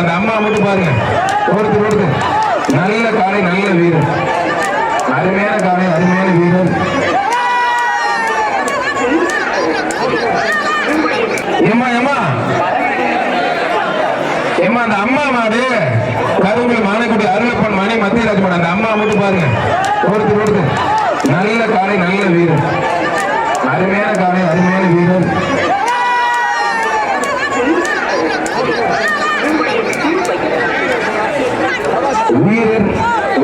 அந்த அம்மா மட்டும் பாருங்க. ஒருத்தர் ஒருத்தர் நல்ல காலை நல்ல வீரர். அருமையான காலை அருமையான வீரர். ஏமா ஏமா ஏமா அந்த அம்மா மாடு கருங்குளம் மானைக்குடி அருளப்பன் மணி மத்தியராஜ் மாடு அந்த அம்மா மட்டும் பாருங்க. ஒருத்தர் ஒருத்தர் நல்ல காலை நல்ல வீரர். அருமையான காலை அருமையான வீரர். வீரர்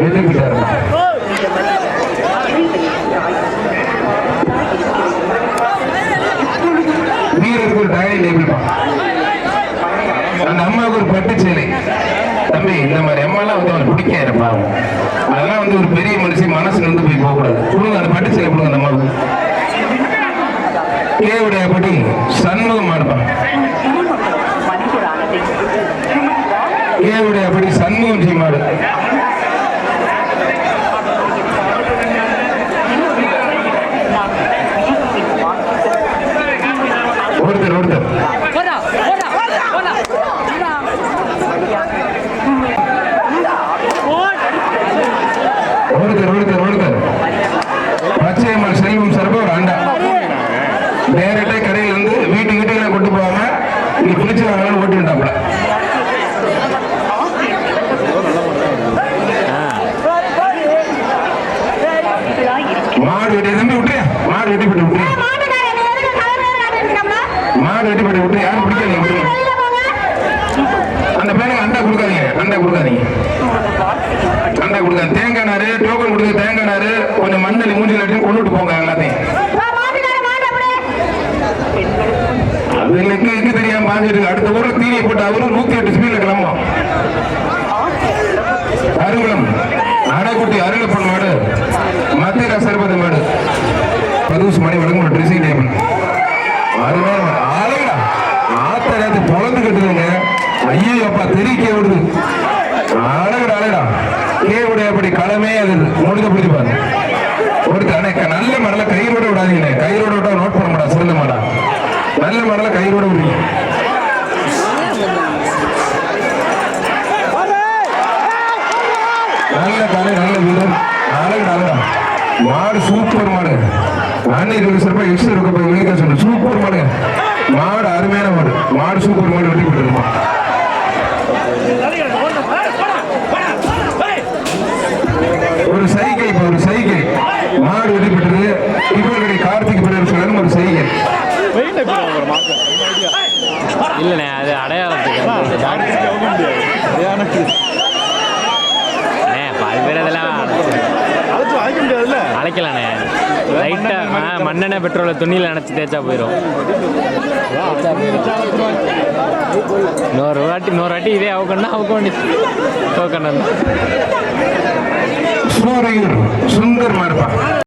வெற்றி பெற்றார் வீரருக்கு ஒரு டயரி அந்த அம்மாவுக்கு ஒரு பட்டு சேலை. தம்பி இந்த மாதிரி அம்மாலாம் வந்து அவனுக்கு பிடிக்காது பாவம். அதெல்லாம் வந்து ஒரு பெரிய மனுஷன் மனசுல இருந்து போய் போகக்கூடாது. கொடுங்க அந்த பட்டு சேலை கொடுங்க அந்த அம்மாவுக்கு. ஏவுடைய படி சண்முகம் மாடுப்பான் ஏவுடைய படி ஒருத்தர் ஒருத்தர். ஒருத்தர் ஒருத்தர் ஒருத்தர். பச்சையம்மாள் செல்வம் சார்பா ஒரு அண்டா நேரட்டே கடையில் வந்து வீட்டு கொண்டு போகாம இங்க பிடிச்சு வாங்கலாம்னு ஓட்டி விட்டாப்ல மாடு வெட்டி தம்பி விட்டுறியா மாடு வெட்டி போட்டு விட்டுறியா மாடு வெட்டி போட்டு விட்டு யாரும் பிடிக்காதீங்க அந்த பையனுக்கு அண்டா கொடுக்காதீங்க அண்டா கொடுக்காதீங்க. அண்டா கொடுக்காது தேங்காய் நாரு டோக்கன் கொடுக்க தேங்காய் நாரு. கொஞ்சம் மண்ணலி மூஞ்சில் அடிச்சு கொண்டுட்டு போங்க எல்லாத்தையும். அது எங்க எங்க தெரியாம பாஞ்சிருக்கு அடுத்த ஊர்ல தீனியை போட்டு அவரும் நூத்தி எட்டு ஸ்பீட்ல கிளம்பும் அருகுளம். அடைக்குட்டி அருளப்பன் கட்டுதுங்க ஐயோ அப்பா தெறிக்க விடுது அழகுடா அழகுடா கேவுடைய அப்படி களமே அது முடிஞ்ச பிடிச்சு பாருங்க ஒருத்தர் அண்ணே, நல்ல மடல கயிறோட விடாதீங்கண்ணே. கயிறோட விட்டா நோட் பண்ண மாட்டா சொல்ல மாடா. நல்ல மடல கயிறோட விடுங்க. நல்ல தலை நல்ல வீரர் அழகு அழகா மாடு சூப்பர் மாடு. அன்னைக்கு சிறப்பாக எக்ஸ்ட்ரா இருக்க போய் வெளியே சொல்லு. சூப்பர் மாடு. மாடு அருமையான மாடு மாடு சூப்பர் மாடு வெட்டி கொடுத்துருமா ஒரு சைகை இப்ப ஒரு சைகை மாடு வெட்டிப்பட்டது இவர்களுடைய கார்த்திக் பிள்ளை சொல்லணும் ஒரு சைகை இல்லைண்ணே அது அடையாளத்துக்கு அண்ணே பாதி பேர் அதெல்லாம் அழைக்கலாண்ணே லைட்டாக மண்ணெண்ணெய் பெட்ரோலை துணியில் நினச்சி தேய்ச்சா போயிடும் இன்னொரு வாட்டி இன்னொரு வாட்டி இதே அவுக்கண்ணா அவுக்க வேண்டி அவுக்கண்ணா சுந்தர் மாடுப்பா